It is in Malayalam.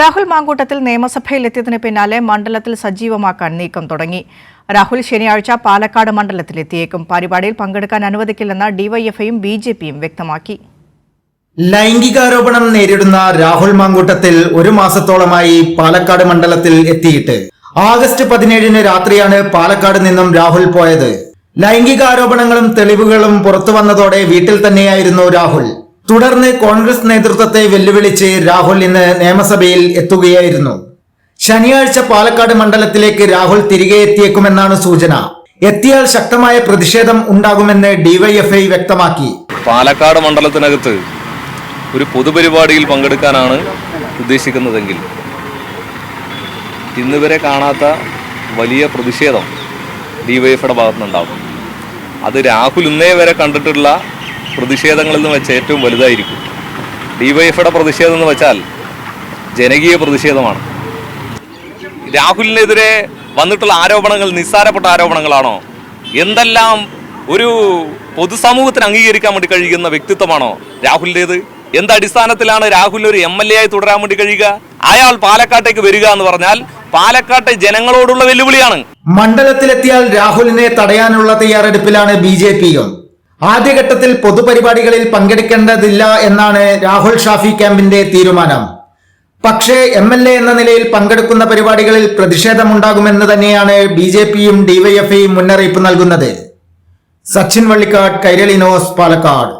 രാഹുൽ മാങ്കൂട്ടത്തിൽ നിയമസഭയിലെത്തിയതിന് പിന്നാലെ മണ്ഡലത്തിൽ സജീവമാക്കാൻ നീക്കം തുടങ്ങി. രാഹുൽ ശനിയാഴ്ച പാലക്കാട് മണ്ഡലത്തിലെത്തിയേക്കും. പരിപാടിയിൽ പങ്കെടുക്കാൻ അനുവദിക്കില്ലെന്ന് ഡിവൈഎഫ്ഐയും ബി ജെ പിയും വ്യക്തമാക്കി. ലൈംഗികാരോപണം നേരിടുന്ന രാഹുൽ മാങ്കൂട്ടത്തിൽ ഒരു മാസത്തോളമായി പാലക്കാട് മണ്ഡലത്തിൽ എത്തിയിട്ട് ആഗസ്റ്റ് പതിനേഴിന് രാത്രിയാണ് പാലക്കാട് നിന്നും രാഹുൽ പോയത്. ലൈംഗികാരോപണങ്ങളും തെളിവുകളും പുറത്തു വന്നതോടെ വീട്ടിൽ തന്നെയായിരുന്നു രാഹുൽ. തുടർന്ന് കോൺഗ്രസ് നേതൃത്വത്തെ വെല്ലുവിളിച്ച് രാഹുൽ ഇന്ന് നിയമസഭയിൽ എത്തുകയായിരുന്നു. ശനിയാഴ്ച പാലക്കാട് മണ്ഡലത്തിലേക്ക് രാഹുൽ തിരികെ എത്തിയേക്കുമെന്നാണ് സൂചന. എത്തിയാൽ ശക്തമായ പ്രതിഷേധം ഉണ്ടാകുമെന്ന് ഡിവൈഎഫ്ഐ വ്യക്തമാക്കി. പാലക്കാട് മണ്ഡലത്തിനകത്ത് ഒരു പൊതുപരിപാടിയിൽ പങ്കെടുക്കാനാണ് ഉദ്ദേശിക്കുന്നതെങ്കിൽ ഇന്നുവരെ കാണാത്ത വലിയ പ്രതിഷേധം ഡിവൈഎഫ്ഐയുടെ ഭാഗത്തുനിന്നുണ്ടാകും. അത് രാഹുൽ ഇന്നേ വരെ കണ്ടിട്ടുള്ള പ്രതിഷേധങ്ങളിൽ നിന്ന് വെച്ച് ഏറ്റവും വലുതായിരിക്കും. ഡിവൈഎഫിയുടെ പ്രതിഷേധം എന്ന് വെച്ചാൽ ജനകീയ പ്രതിഷേധമാണ്. രാഹുലിനെതിരെ വന്നിട്ടുള്ള ആരോപണങ്ങൾ നിസ്സാരപ്പെട്ട ആരോപണങ്ങളാണോ? എന്തെല്ലാം ഒരു പൊതുസമൂഹത്തിന് അംഗീകരിക്കാൻ വേണ്ടി കഴിയുന്ന വ്യക്തിത്വമാണോ രാഹുലിന്റെത്? എന്ത് അടിസ്ഥാനത്തിലാണ് രാഹുൽ ഒരു എം എൽ എ ആയി തുടരാൻ വേണ്ടി കഴിയുക? അയാൾ പാലക്കാട്ടേക്ക് വരിക എന്ന് പറഞ്ഞാൽ പാലക്കാട്ടെ ജനങ്ങളോടുള്ള വെല്ലുവിളിയാണ്. മണ്ഡലത്തിലെത്തിയാൽ രാഹുലിനെ തടയാനുള്ള തയ്യാറെടുപ്പിലാണ് ബി ജെ പിയും. ആദ്യഘട്ടത്തിൽ പൊതുപരിപാടികളിൽ പങ്കെടുക്കേണ്ടതില്ല എന്നാണ് രാഹുൽ ഷാഫി ക്യാമ്പിന്റെ തീരുമാനം. പക്ഷേ എം എൽ എ എന്ന നിലയിൽ പങ്കെടുക്കുന്ന പരിപാടികളിൽ പ്രതിഷേധമുണ്ടാകുമെന്ന് തന്നെയാണ് ബി ജെ പിയും ഡിവൈഎഫ്ഐയും മുന്നറിയിപ്പ് നൽകുന്നത്. സച്ചിൻ വള്ളിക്കാട് കൈരളി ന്യൂസ് പാലക്കാട്.